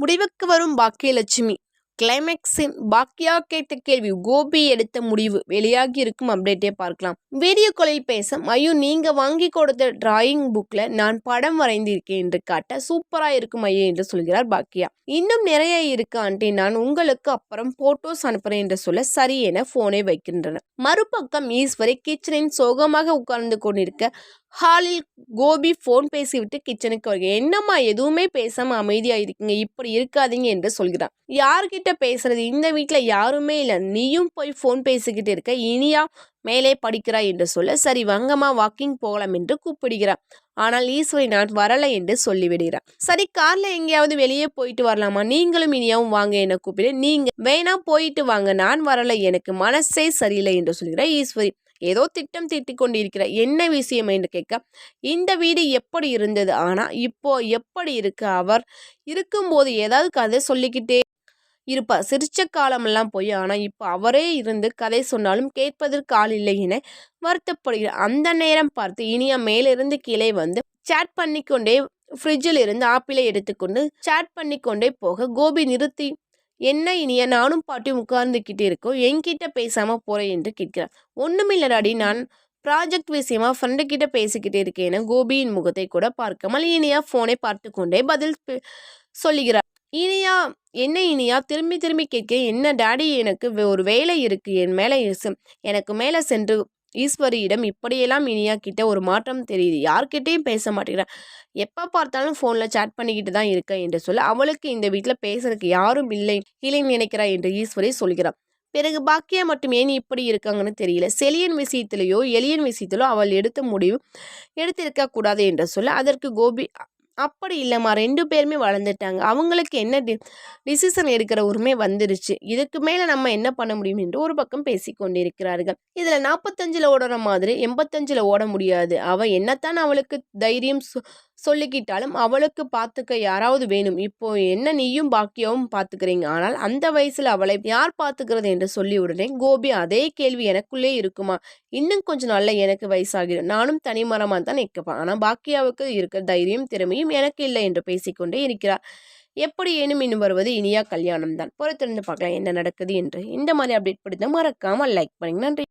முடிவுக்கு வரும் பாக்கியலட்சுமி. கிளைமேக்ஸின் பாக்கியா கேட்ட கேள்வி கோபி எடுத்த முடிவு வெளியாகி இருக்கும் அப்டேட்டே பார்க்கலாம். வீடியோ காலில் பேச ஐயோ நீங்க வாங்கி கொடுத்த டிராயிங் புக்ல நான் படம் வரைந்திருக்கேன் என்று காட்ட சூப்பரா இருக்கும் ஐயோ என்று சொல்கிறார் பாக்கியா. இன்னும் நிறைய இருக்கு ஆண்டி நான் உங்களுக்கு அப்புறம் போட்டோஸ் அனுப்புறேன் என்று சொல்ல சரி என போனை வைக்கின்றனர். மறுபக்கம் ஈஸ்வரி கிச்சனின் சோகமாக உட்கார்ந்து கொண்டிருக்க ஹாலில் கோபி ஃபோன் பேசிவிட்டு கிச்சனுக்கு வருக என்னம்மா எதுவுமே பேசாம அமைதியா இருக்கீங்க? இப்படி இருக்காதீங்க என்று சொல்கிறான் யார்கிட்ட பேசுறது இந்த வீட்டில் யாருமே இல்லை. நீயும் போய் ஃபோன் பேசிக்கிட்டு இருக்க இனியா மேலே படிக்கிறாய் என்று சொல்ல சரி வங்கம்மா வாக்கிங் போகலாம் என்று கூப்பிடுகிறார். ஆனால் ஈஸ்வரி நான் வரலை என்று சொல்லிவிடுகிறார். சரி கார்ல எங்கேயாவது வெளியே போயிட்டு வரலாமா? நீங்களும் இனியாவும் வாங்க என கூப்பிடு நீங்க வேணா போயிட்டு வாங்க நான் வரலை எனக்கு மனசே சரியில்லை என்று சொல்கிறார் ஈஸ்வரி. ஏதோ திட்டம் தீட்டிக் கொண்டிருக்கிற என்ன விஷயம்? என்று கேட்க இந்த வீடு எப்படி இருந்தது? ஆனா இப்போ எப்படி இருக்கு? அவர் இருக்கும்போது ஏதாவது கதை சொல்லிக்கிட்டே இருப்பார் சிரிச்ச காலமெல்லாம் போய் ஆனால் இப்போ அவரே இருந்து கதை சொன்னாலும் கேட்பதற்கு ஆள் இல்லை என வருத்தப்படுகிறார். அந்த நேரம் பார்த்து இனியா மேலிருந்து கீழே வந்து சேட் பண்ணிக்கொண்டே ஃப்ரிட்ஜில் இருந்து ஆப்பிளை எடுத்துக்கொண்டு சேட் பண்ணிக்கொண்டே போக கோபி நிறுத்தி என்ன இனிய நானும் பாட்டியும் உட்கார்ந்துக்கிட்டு இருக்கோம். என்கிட்ட பேசாமல் போகிறேன் என்று கேட்கிறார். ஒன்றுமில்லடாடி நான் ப்ராஜெக்ட் விஷயமா ஃப்ரெண்டு கிட்ட பேசிக்கிட்டே இருக்கேன் கோபியின் முகத்தை கூட பார்க்காமல் இனியா ஃபோனை பார்த்து கொண்டே பதில் சொல்லுகிறார். இனியா என்ன இனியா? திரும்பி திரும்பி கேட்க என்ன டாடி எனக்கு ஒரு வேலை இருக்குது என் மேலே எனக்கு மேலே சென்று ஈஸ்வரியிடம் இப்படியெல்லாம் இனியா கிட்ட ஒரு மாற்றம் தெரியுது. யார்கிட்டையும் பேச மாட்டேங்கிறேன் எப்போ பார்த்தாலும் ஃபோனில் சேட் பண்ணிக்கிட்டு தான் இருக்கேன் என்று சொல்ல அவளுக்கு இந்த வீட்டில் பேசுறதுக்கு யாரும் இல்லை இல்லை நினைக்கிறாய் என்று ஈஸ்வரி சொல்கிறான் பிறகு பாக்கியா மட்டும் ஏன் இப்படி இருக்காங்கன்னு தெரியல. செலியன் விஷயத்திலேயோ எலியன் விஷயத்திலோ அவள் எடுத்த முடிவு எடுத்திருக்க கூடாது என்று சொல்ல அதற்கு கோபி அப்படி இல்லைம்மா. ரெண்டு பேருமே வளர்ந்துட்டாங்க. அவங்களுக்கு என்ன டி டிசிஷன் எடுக்கிற உரிமை வந்துருச்சு. இதுக்கு மேலே நம்ம என்ன பண்ண முடியும் என்று ஒரு பக்கம் பேசி கொண்டிருக்கிறார்கள். இதில் நாற்பத்தஞ்சில் ஓடுற மாதிரி எண்பத்தஞ்சில் ஓட முடியாது. அவள் என்னத்தான் அவளுக்கு தைரியம் சொல்லிக்கிட்டாலும் அவளுக்கு பார்த்துக்க யாராவது வேணும். இப்போ என்ன நீயும் பாக்கியாவும் பார்த்துக்கிறீங்க ஆனால் அந்த வயசுல அவளை யார் பார்த்துக்கிறது என்று சொல்லி உடனே கோபி அதே கேள்வி எனக்குள்ளே இருக்குமா? இன்னும் கொஞ்சம் நாள்ல எனக்கு வயசாகிடும். நானும் தனிமரமாக தான் நிற்கப்பேன் ஆனால் பாக்கியாவுக்கு இருக்கிற தைரியம் திறமையும் எனக்கு இல்லை என்று பேசிக்கொண்டே இருக்கிறார். எப்படி ஏனும் இன்னும் வருவது இனியா கல்யாணம் தான் பொறுத்திருந்து பார்க்கலாம் என்ன நடக்குது என்று. இந்த மாதிரி அப்டேட் பிடித்த மறக்காமல் லைக் பண்ணுங்க. நன்றி.